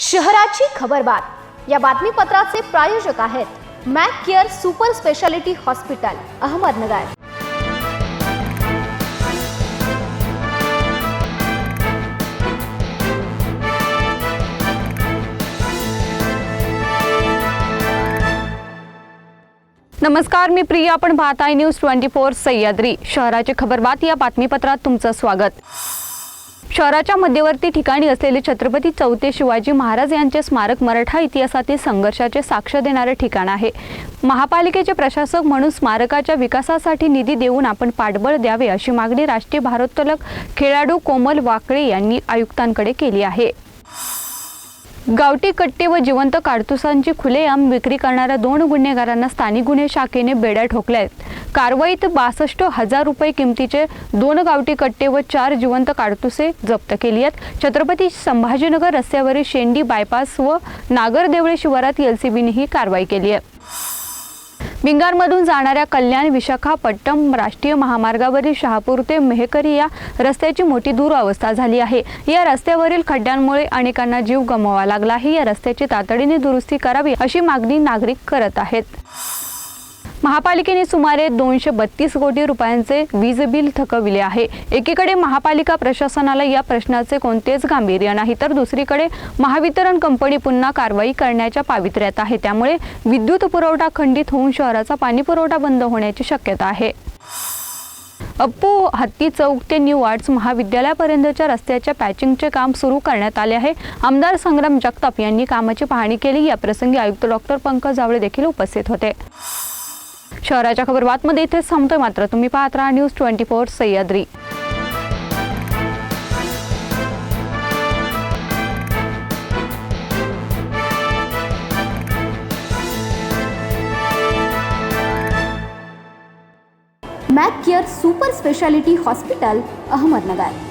शहराची खबरबात या बातमीपत्राचे प्रायोजक आहेत Mac Care super speciality hospital Ahmednagar. नमस्कार मी प्रिया. आपण पाहताय न्यूज ट्वेंटी फोर सह्याद्री. शहराची खबरबात या बातमीपत्रात तुमचं स्वागत. शहराच्या मध्यवर्ती ठिकाणी असलेले छत्रपती चौथे शिवाजी महाराज यांचे स्मारक मराठा इतिहासातील संघर्षाचे साक्ष देणारे ठिकाण आहे. महापालिकेचे प्रशासक म्हणून स्मारकाच्या विकासासाठी निधी देऊन आपण पाठबळ द्यावे अशी मागणी राष्ट्रीय भारोत्तोलक खेळाडू कोमल वाकळे यांनी आयुक्तांकडे केली आहे. गावठी कट्टे व जिवंत काडतुसांची खुलेआम विक्री करणाऱ्या दोन गुन्हेगारांना स्थानिक गुन्हे शाखेने बेड्या ठोकल्या आहेत कारवाईत बासष्ट हजार रुपये किमतीचे दोन गावठी कट्टे व चार जिवंत काडतुसे जप्त केली आहेत. छत्रपती संभाजीनगर रस्त्यावरील शेंडी बायपास व नागरदेवळे शिवारात एलसीबीने ही कारवाई केली आहे. भिंगारमधून जाणाऱ्या कल्याण विशाखापट्टम राष्ट्रीय महामार्गावरील शहापूर ते मेहकरी या रस्त्याची मोठी दुरावस्था झाली आहे. या रस्त्यावरील खड्ड्यांमुळे अनेकांना जीव गमवावा लागला आहे. या रस्त्याची तातडीने दुरुस्ती करावी अशी मागणी नागरिक करत आहेत. महापालिकेने सुमारे दोनशे बत्तीस कोटी रुपयांचे वीज बिल थकविले आहे. एकीकडे महापालिका प्रशासनाला या प्रश्नाचे कोणतेच गांभीर्य नाही तर दुसरीकडे महावितरण कंपनी पुन्हा कारवाई करण्याच्या पावित्र्यात आहे. त्यामुळे विद्युत पुरवठा खंडित होऊन शहराचा पाणी पुरवठा बंद होण्याची शक्यता आहे. अप्पू हत्ती चौक ते न्यू आर्ट्स महाविद्यालयापर्यंतच्या रस्त्याच्या पॅचिंगचे काम सुरू करण्यात आले आहे. आमदार संग्राम जगताप यांनी कामाची पाहणी केली. या प्रसंगी आयुक्त डॉक्टर पंकज जावळे देखील उपस्थित होते. शहराच्या खबर बातमध्ये इथेच थांबतोय मात्र. तुम्ही पाहत राहा news twenty four Sahyadri. Mac Care super speciality hospital Ahmednagar.